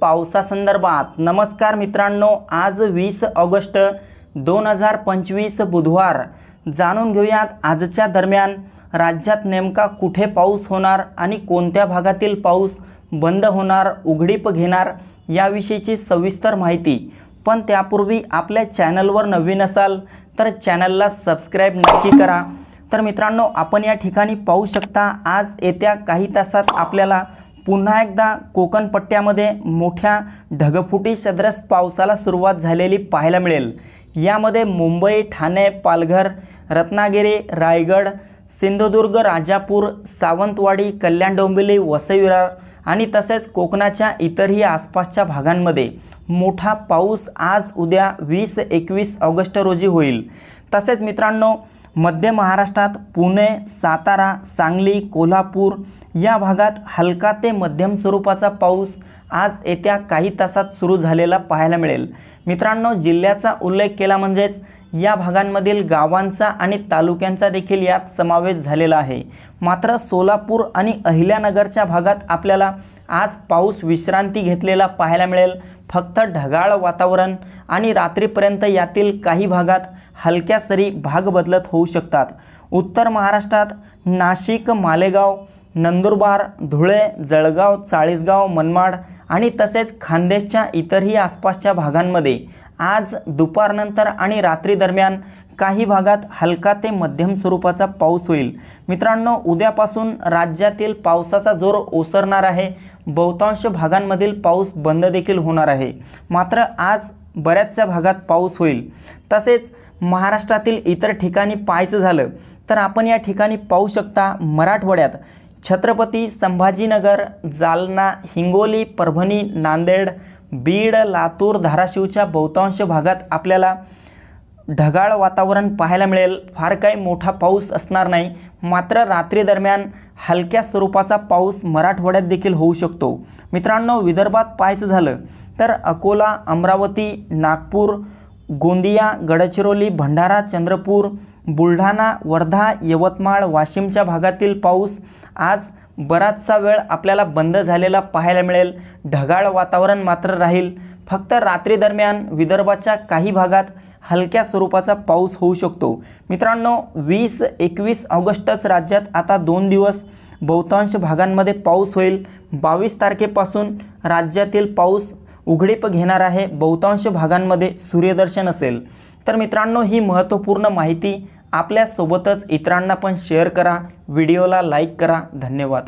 पावसासंदर्भात. नमस्कार मित्रांनो आज वीस ऑगस्ट दोन हजार पंचवीस बुधवार. जाणून घेऊयात आजच्या दरम्यान राज्यात नेमका कुठे पाऊस होणार आणि कोणत्या भागातील पाऊस बंद होणार उघडीप घेणार याविषयीची सविस्तर माहिती. पण त्यापूर्वी आपल्या चॅनलवर नवीन असाल तर चॅनलला सबस्क्राईब नक्की करा. तर मित्रांनो आपण या ठिकाणी पाहू शकता आज येत्या काही तासात आपल्याला पुन्हा एकदा कोकण पट्ट्यामध्ये मोठ्या ढगफुटी सदरस पावसाला सुरुवात झालेली पाहायला मिळेल. यामध्ये मुंबई ठाणे पालघर रत्नागिरी रायगड सिंधुदुर्ग राजापूर सावंतवाडी कल्याण डोंबिवली वसई विरार आणि तसेच कोकणाच्या इतरही आसपासच्या भागांमध्ये मोठा पाऊस आज उद्या वीस एकवीस ऑगस्ट रोजी होईल. तसेच मित्रांनो मध्य महाराष्ट्रात पुणे सातारा सांगली कोल्हापूर या भागात हलका ते मध्यम स्वरूपाचा पाऊस आज येत्या काही तासात सुरू झालेला पाहायला मिळेल. मित्रांनो जिल्ह्याचा उल्लेख केला म्हणजेच या भागांमधील गावांचा आणि तालुक्यांचा देखील यात समावेश झालेला आहे. मात्र सोलापूर आणि अहिल्यानगरच्या भागात आपल्याला आज पाऊस विश्रांती घेतलेला पाहायला मिळेल. फक्त ढगाळ वातावरण आणि रात्रीपर्यंत यातील काही भागात हलक्या सरी भाग बदलत होऊ शकतात. उत्तर महाराष्ट्रात नाशिक मालेगाव नंदुरबार धुळे जळगाव चाळीसगाव मनमाड आणि तसेच खानदेशच्या इतरही आसपासच्या भागांमध्ये आज दुपारनंतर आणि रात्री दरम्यान काही भागात हलका ते मध्यम स्वरूपाचा पाऊस होईल. मित्रांनो उद्यापासून राज्यातील पावसाचा जोर ओसरणार आहे. बहुतांश भागांमधील पाऊस बंद देखील होणार आहे. मात्र आज बऱ्याचशा भागात पाऊस होईल. तसेच महाराष्ट्रातील इतर ठिकाणी पाहायचं झालं तर आपण या ठिकाणी पाहू शकता मराठवाड्यात छत्रपती संभाजीनगर जालना हिंगोली परभणी नांदेड बीड लातूर धाराशिवच्या बहुतांश भागात आपल्याला ढगाळ वातावरण पाहायला मिळेल. फार काही मोठा पाऊस असणार नाही. मात्र रात्री दरम्यान हलक्या स्वरूपाचा पाऊस मराठवाड्यात देखील होऊ शकतो. मित्रांनो विदर्भात पाहायचं झालं तर अकोला अमरावती नागपूर गोंदिया गडचिरोली भंडारा चंद्रपूर बुलढाणा वर्धा यवतमाळ वाशिमच्या भागातील पाऊस आज बराचसा वेळ आपल्याला बंद झालेला पाहायला मिळेल. ढगाळ वातावरण मात्र राहील. फक्त रात्री दरम्यान विदर्भाच्या काही भागात हलक्या स्वरूपाचा पाऊस होऊ शकतो. मित्रांनो वीस एकवीस ऑगस्टच राज्यात आता दोन दिवस बहुतांश भागांमध्ये पाऊस होईल. बावीस तारखेपासून राज्यातील पाऊस उघडीप घेणार आहे. बहुतांश भागांमध्ये सूर्यदर्शन असेल. तर मित्रांनो ही महत्त्वपूर्ण माहिती आपल्यासोबतच इतरांना पण शेअर करा. व्हिडिओला लाईक करा. धन्यवाद.